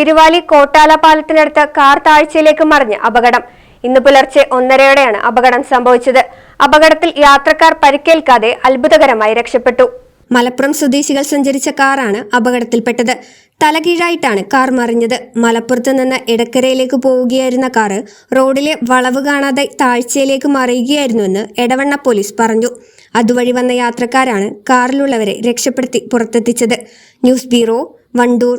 Thiruvali Kottala പാലത്തിനടുത്ത് car താഴ്ചയിലേക്ക് മറിഞ്ഞ് അപകടം. ഇന്ന് പുലർച്ചെ ഒന്നരയോടെയാണ് അപകടം സംഭവിച്ചത്. അപകടത്തിൽ യാത്രക്കാർ പരിക്കേൽക്കാതെ അത്ഭുതകരമായി രക്ഷപ്പെട്ടു. മലപ്പുറം സ്വദേശികൾ സഞ്ചരിച്ച കാറാണ് അപകടത്തിൽപ്പെട്ടത്. തലകീഴായിട്ടാണ് കാർ മറിഞ്ഞത്. മലപ്പുറത്ത് നിന്ന് എടക്കരയിലേക്ക് പോവുകയായിരുന്ന കാറ് റോഡിലെ വളവ് കാണാതെ താഴ്ചയിലേക്ക് മറിയുകയായിരുന്നുവെന്ന് എടവണ്ണ പോലീസ് പറഞ്ഞു. അതുവഴി വന്ന യാത്രക്കാരാണ് കാറിലുള്ളവരെ രക്ഷപ്പെടുത്തി പുറത്തെത്തിച്ചത്. News bureau Wandoor.